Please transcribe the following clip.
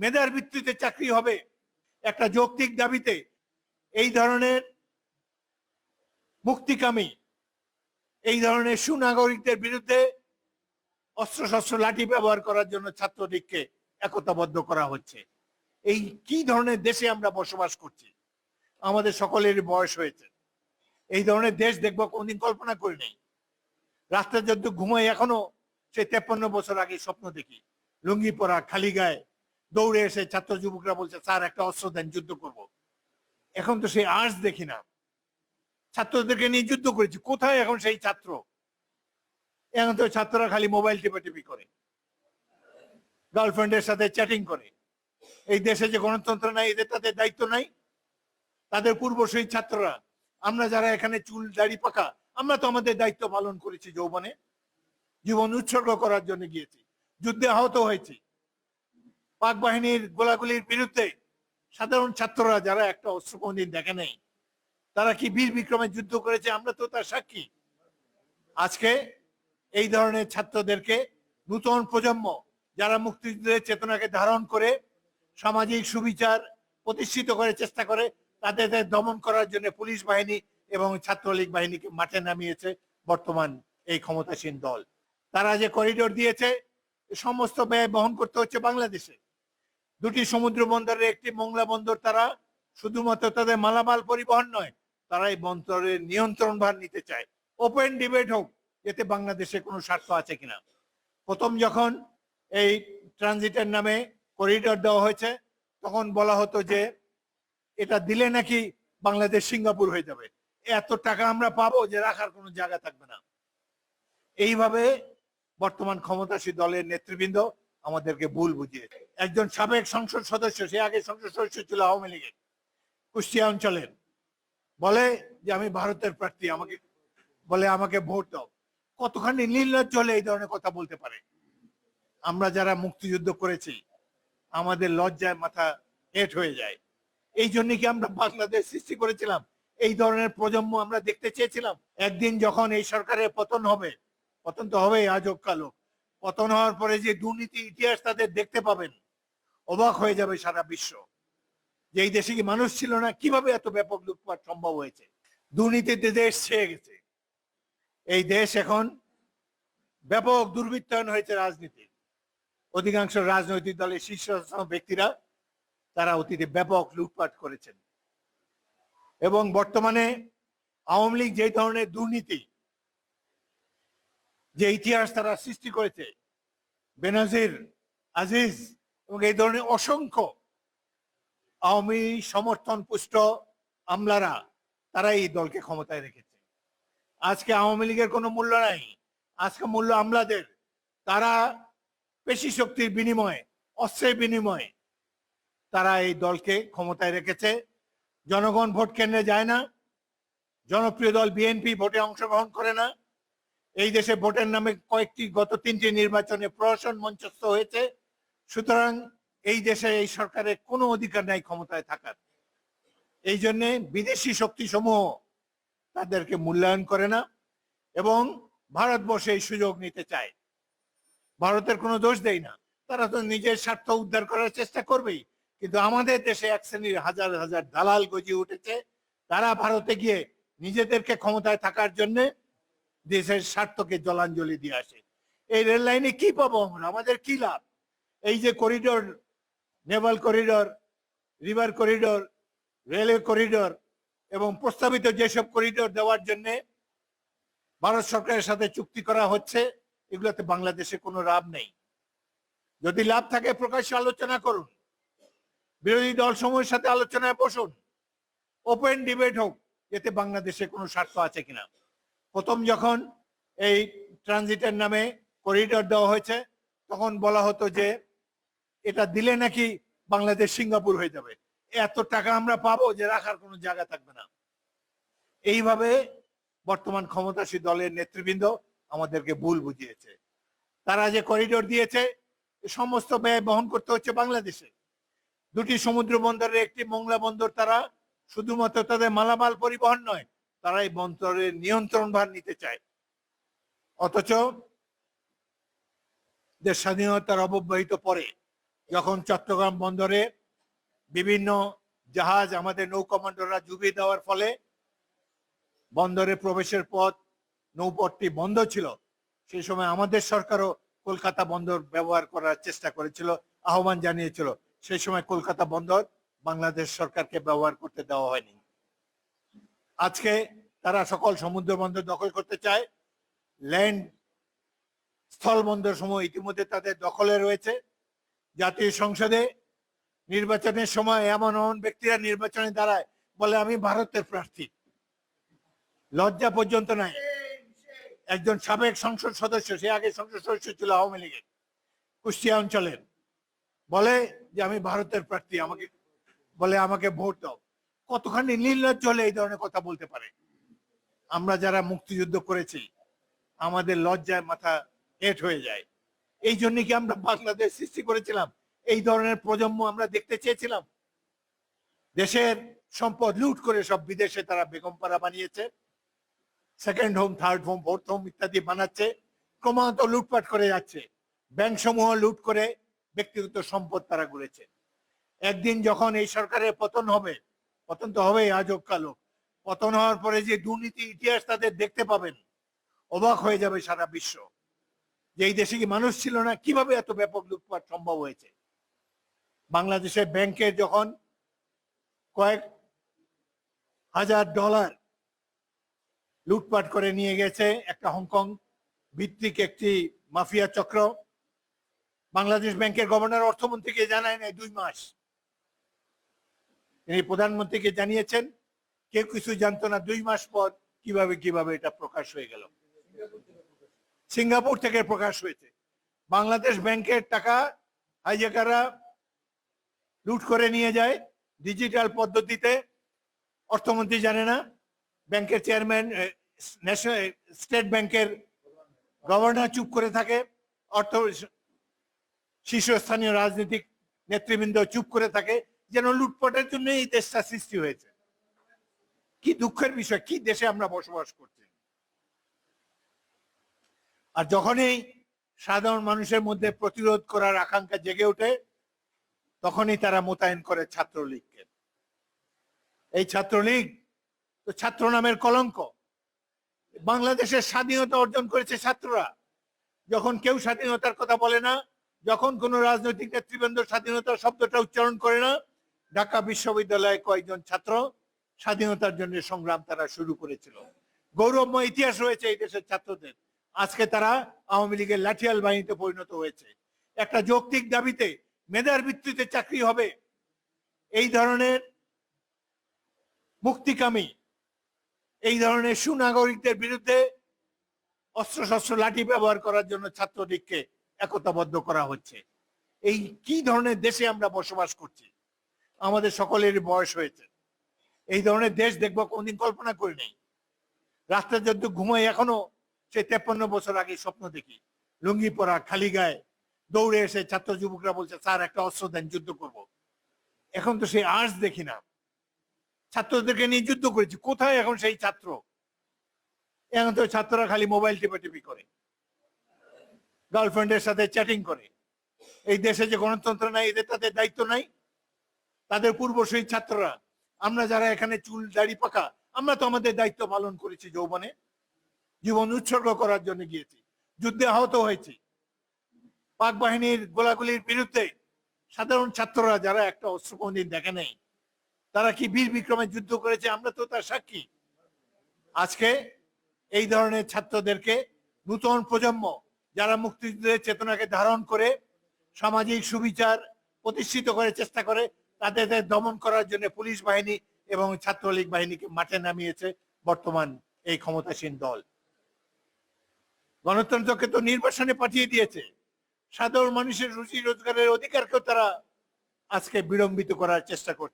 মেধার ভিত্তিতে চাকরি হবে। একটা যৌক্তিক দাবিতে এই ধরনের মুক্তিকামী, এই ধরনের সুনাগরিকদের বিরুদ্ধে অস্ত্রশস্ত্র লাঠি ব্যবহার করার জন্য ছাত্রলীগকে একতাবদ্ধ করা হচ্ছে। এই কি ধরনের দেশে আমরা বসবাস করছি? আমাদের সকলের বয়স হয়েছে। এই ধরনের দেশ দেখব কোনদিন কল্পনা করি নেই। রাস্তা যত ঘুমাই এখনও, সেই তেপ্পান্ন বছর আগে স্বপ্ন দেখি। লুঙ্গি পরা, খালি গায়ে দৌড়ে এসে ছাত্র যুবকরা বলছে, স্যার, একটা অস্ত্র দেন, যুদ্ধ করব। এখন তো সেই আর্টস দেখি না। ছাত্রদেরকে নিয়ে যুদ্ধ করেছি। কোথায় এখন সেই ছাত্র? এখন তো ছাত্ররা খালি মোবাইল টিপাটিপি করে, গার্লফ্রেন্ডের সাথে চ্যাটিং করে। এই দেশে যে গণতন্ত্র নাই, এদের তাদের দায়িত্ব নাই। তাদের পূর্বসূরি ছাত্ররা। আমরা যারা এখানে চুল দাড়ি পাকা, আমরা তো আমাদের দায়িত্ব পালন করেছি যৌবনে। জীবন উৎসর্গ করার জন্য গিয়েছি। যুদ্ধে আহত হয়েছি। পাক বাহিনীর গোলাগুলির বিরুদ্ধে সাধারণ ছাত্ররা যারা একটা অস্ত্র কোনদিন দেখে নেই, তারা কি বীর বিক্রমে যুদ্ধ করেছে? আমরা তো তার সাক্ষী। আজকে এই ধরনের ছাত্রদেরকে নূতন প্রজন্ম যারা মুক্তিযুদ্ধের চেতনাকে ধারণ করে সামাজিক সুবিচার প্রতিষ্ঠিত করে চেষ্টা করে তাদের দমন করার জন্য পুলিশ বাহিনী এবং ছাত্রলীগ বাহিনীকে মাঠে নামিয়েছে বর্তমান এই ক্ষমতাসীন দল। তারা যে করিডোর দিয়েছে, সমস্ত ব্যয় বহন করতে হচ্ছে বাংলাদেশে। দুটি সমুদ্র বন্দরের একটি মোংলা বন্দর তারা শুধুমাত্র তাদের মালামাল পরিবহন নয়, তারা এই বন্দরের নিয়ন্ত্রণ ভার নিতে চায়। ওপেন ডিবেট হোক, এতে বাংলাদেশে কোনো স্বার্থ আছে কিনা? প্রথম যখন এই ট্রানজিটের নামে করিডর দেওয়া হয়েছে, তখন বলা হতো যে, এটা দিলে নাকি বাংলাদেশ সিঙ্গাপুর হয়ে যাবে। এত টাকা আমরা পাবো যে রাখার কোনো জায়গা থাকবে না। এইভাবে বর্তমান ক্ষমতাসী দলের নেতৃবৃন্দ আমাদেরকে ভুল বুঝিয়েছে। একজন সাবেক সংসদ সদস্য, সে আগে সংসদ সদস্য ছিল আওয়ামী লীগের, কুষ্টিয়া অঞ্চলের। বলে যে, আমি ভারতের প্রার্থী, আমাকে বলে, আমাকে ভোট দাও। কতখানি নির্লজ্জ হলে এই ধরনের কথা বলতে পারে। আমরা যারা মুক্তিযুদ্ধ করেছি, আমাদের লজ্জায় মাথা হেট হয়ে যায়। এই জন্য কি আমরা বাংলাদেশ সৃষ্টি করেছিলাম? এই ধরনের প্রজন্ম আমরা দেখতে চেয়েছিলাম। একদিন যখন এই সরকারের পতন হবে, পতন তো হবেই আজব কালো পতন হওয়ার পরে যে দুর্নীতি ইতিহাস তাদের দেখতে পাবেন, অবাক হয়ে যাবে সারা বিশ্ব। যে এই দেশে কি মানুষ ছিল না? কীভাবে এত ব্যাপক লুটপাট সম্ভব হয়েছে? দুর্নীতিতে দেশ ছেয়ে গেছে। এই দেশ এখন ব্যাপক দুর্বৃত্তায়ন হয়েছে রাজনীতি অধিকাংশ রাজনৈতিক দলের শীর্ষ ব্যক্তিরা তারা অতীতে ব্যাপক লুটপাট করেছেন। এবং বর্তমানে আওয়ামী লীগ যে ধরনের দুর্নীতি যে ইতিহাস তারা সৃষ্টি করেছে। বেনাজির, আজিজ এবং এই ধরনের অসংখ্য আওয়ামী সমর্থন পুষ্ট আমলারা তারা এই দলকে ক্ষমতায় রেখেছে। আজকে আওয়ামী লীগের কোনো মূল্য নাই। আজকে মূল্য আমলাদের। তারা পেশি শক্তির বিনিময়ে, অস্ত্রের বিনিময়ে তারা এই দলকে ক্ষমতায় রেখেছে। জনগণ ভোট কেন্দ্রে যায় না। জনপ্রিয় দল বিএনপি ভোটে অংশগ্রহণ করে না। এই দেশে ভোটের নামে কয়েকটি গত তিনটি নির্বাচনে প্রশাসন মঞ্চস্থ হয়েছে। সুতরাং এই দেশে এই সরকারের কোনো অধিকার নাই ক্ষমতায় থাকার। এই জন্যে বিদেশি শক্তি সমূহ তাদেরকে মূল্যায়ন করে না এবং ভারতবর্ষে এই সুযোগ নিতে চায়। ভারতের কোনো দোষ দেয় না। তারা তো নিজের স্বার্থ উদ্ধার করার চেষ্টা করবেই। কিন্তু আমাদের দেশে এক শ্রেণির হাজার হাজার দালাল গজিয়ে উঠেছে। তারা ভারতে গিয়ে নিজেদেরকে ক্ষমতায় থাকার জন্য দেশের স্বার্থকে জলাঞ্জলি দিয়ে আসে। এই রেল লাইনে কি পাবো আমরা? আমাদের কি লাভ? এই যে corridor, naval corridor, river corridor railway corridor এবং প্রস্তাবিত যেসব করিডোর দেওয়ার জন্য ভারত সরকারের সাথে চুক্তি করা হচ্ছে, এগুলোতে বাংলাদেশে কোনো লাভ নেই। যদি লাভ থাকে প্রকাশ্যে আলোচনা করুন। বিরোধী দল সমূহের সাথে আলোচনায় বসুন। ওপেন ডিবেট হোক, এতে বাংলাদেশে কোনো স্বার্থ আছে কিনা? প্রথম যখন এই ট্রানজিটের নামে করিডোর দেওয়া হয়েছে, তখন বলা হতো যে এটা দিলে নাকি বাংলাদেশ সিঙ্গাপুর হয়ে যাবে। এত টাকা আমরা পাবো যে রাখার কোনো জায়গা থাকবে না। এইভাবে বর্তমান ক্ষমতাসী দলের নেতৃবৃন্দ আমাদেরকে ভুল বুঝিয়েছে। তারা যে করিডোর দিয়েছে সমস্ত ব্যয় বহন করতে হচ্ছে বাংলাদেশে। দুটি সমুদ্র বন্দরের একটি মোংলা বন্দর তারা শুধুমাত্র তাদের মালামাল পরিবহন নয় তারা এই বন্দরের নিয়ন্ত্রণ ভার নিতে চায়। অথচ দেশ স্বাধীনতার অব্যবহিত পরে যখন চট্টগ্রাম বন্দরে বিভিন্ন জাহাজ আমাদের নৌ কমান্ডাররা ডুবিয়ে দেওয়ার ফলে বন্দরে প্রবেশের পথ নৌপথটি বন্ধ ছিল, সেই সময় আমাদের সরকারও কলকাতা বন্দর ব্যবহার করার চেষ্টা করেছিল, আহ্বান জানিয়েছিল। সেই সময় কলকাতা বন্দর বাংলাদেশ সরকারকে ব্যবহার করতে দেওয়া হয়নি। আজকে তারা সকল সমুদ্র বন্দর দখল করতে চায়। ল্যান্ড স্থল বন্দর সমূহ ইতিমধ্যে তাদের দখলে রয়েছে। জাতীয় সংসদে নির্বাচনের সময় এমন এমন ব্যক্তিরা নির্বাচনে দাঁড়ায় বলে আমি ভারতের প্রার্থী। লজ্জা পর্যন্ত নাই। একজন সাবেক সংসদ সদস্য, সে আগে সংসদ সদস্য ছিল আওয়ামী লীগের, কুষ্টিয়া অঞ্চলের। বলে যে আমি ভারতের প্রার্থী, আমাকে বলে আমাকে ভোট দাও। কতখানি নির্লজ্জ হলে এই ধরনের কথা বলতে পারে? আমরা যারা মুক্তিযুদ্ধ করেছি, আমাদের লজ্জায় মাথা হেট হয়ে যায়। এই জন্য কি আমরা বাংলাদেশ সৃষ্টি করেছিলাম? এই ধরনের প্রজন্ম আমরা দেখতে চেয়েছিলাম। দেশের সম্পদ লুট করে সব বিদেশে তারা বেগমপাড়া বানিয়েছে second home third home fourth home ইত্যাদি বানাচ্ছে, ক্রমাগত লুটপাট করে যাচ্ছে। ব্যাংক সমূহ লুট করে ব্যক্তিগত সম্পদ তারা গড়েছে। একদিন যখন এই সরকারের পতন হবে পতন তো হবেই আজব কালো পতন হওয়ার পরে যে দুর্নীতি ইতিহাস তাদের দেখতে পাবেন, অবাক হয়ে যাবে সারা বিশ্ব। যে এই দেশে কি মানুষ ছিল না? কীভাবে এত ব্যাপক লুটপাট সম্ভব হয়েছে? বাংলাদেশের ব্যাংকে যখন কয়েক হাজার ডলার লুটপাট করে নিয়ে গেছে, একটা হংকং ভিত্তিক একটি মাফিয়া চক্র, বাংলাদেশ ব্যাংকের গভর্নর অর্থমন্ত্রীকে জানায় নাই দুই মাস। তিনি প্রধানমন্ত্রীকে জানিয়েছেন, কেউ কিছু জানতো না দুই মাস পর কীভাবে কীভাবে এটা প্রকাশ হয়ে গেল। সিঙ্গাপুর থেকে প্রকাশ হয়েছে। বাংলাদেশ ব্যাংকের টাকা হাইজাকাররা লুট করে নিয়ে যায় ডিজিটাল পদ্ধতিতে। অর্থমন্ত্রী জানে না, ব্যাংকের চেয়ারম্যান ন্যাশনাল স্টেট ব্যাংকের গভর্নর চুপ করে থাকে। অর্থ, শীর্ষস্থানীয় রাজনৈতিক নেতৃবৃন্দ চুপ করে থাকে। যেন লুটপাটের জন্য এই দেশটা সৃষ্টি হয়েছে। কি দুঃখের বিষয়, কি দেশে আমরা বসবাস করছি। আর যখনই সাধারণ মানুষের মধ্যে প্রতিরোধ করার আকাঙ্ক্ষা জেগে ওঠে, তখনই তারা মোতায়েন করে ছাত্রলীগকে। এই ছাত্রলীগ তো ছাত্র নামের কলঙ্ক। বাংলাদেশের স্বাধীনতা অর্জন করেছে ছাত্ররা। যখন কেউ স্বাধীনতার কথা বলে না, যখন কোন রাজনৈতিক নেতৃবৃন্দ স্বাধীনতার শব্দটা উচ্চারণ করে না ঢাকা বিশ্ববিদ্যালয়ে কয়েকজন ছাত্র স্বাধীনতার জন্য সংগ্রাম তারা শুরু করেছিল। গৌরবময় ইতিহাস রয়েছে এই দেশের ছাত্রদের। আজকে তারা আওয়ামী লীগের লাঠিয়াল বাহিনীতে পরিণত হয়েছে। একটা যৌক্তিক দাবিতে মেধার ভিত্তিতে চাকরি হবে। এই ধরনের মুক্তিকামী, এই ধরনের সুনাগরিকদের বিরুদ্ধে অস্ত্রশস্ত্র লাঠি ব্যবহার করার জন্য ছাত্রলীগকে একতাবদ্ধ করা হচ্ছে। এই কি ধরনের দেশে আমরা বসবাস করছি? আমাদের সকলের বয়স হয়েছে। এই ধরনের দেশ দেখব, কোনদিন কল্পনা করি নাই। রাস্তা যদি ঘুমাই এখনও সে তেপ্পান্ন বছর আগে স্বপ্ন দেখি। লুঙ্গি পরা, খালি গায়ে। দৌড়ে এসে ছাত্র যুবকরা বলছে, স্যার, একটা অস্ত্র দেন, যুদ্ধ করব। এখন তো সেই আর্টস দেখি না। ছাত্রদেরকে নিয়ে যুদ্ধ করেছি। কোথায় এখন সেই ছাত্র? এখন তো ছাত্ররা খালি মোবাইল টিপাটিপি করে। গার্লফ্রেন্ডের সাথে চ্যাটিং করে। এই দেশে যে গণতন্ত্র নাই, এদের তাদের দায়িত্ব নাই। তাদের পূর্বসূরি ছাত্ররা। আমরা যারা এখানে চুল দাড়ি পাকা, আমরা তো আমাদের দায়িত্ব পালন করেছি যৌবনে। জীবন উৎসর্গ করার জন্য গিয়েছি। যুদ্ধে আহত হয়েছি। পাক বাহিনীর গোলাগুলির বিরুদ্ধে সাধারণ ছাত্ররা যারা একটা অস্ত্র কোনদিন দেখে নেই, তারা কি বীর বিক্রমে যুদ্ধ করেছে? আমরা তো তার সাক্ষী। আজকে এই ধরনের ছাত্রদেরকে নূতন প্রজন্ম যারা মুক্তিযুদ্ধের চেতনাকে ধারণ করে সামাজিক সুবিচার প্রতিষ্ঠিত করে চেষ্টা করে তাদের দমন করার জন্য পুলিশ বাহিনী এবং ছাত্রলীগ বাহিনীকে মাঠে নামিয়েছে বর্তমান এই ক্ষমতাসীন দল। গণতন্ত্রকে তো নির্বাসনে পাঠিয়ে দিয়েছে। সাধারণ মানুষের রুচি রোজগারের অধিকারকেও তারা আজকে বিলম্বিত করার চেষ্টা করছে।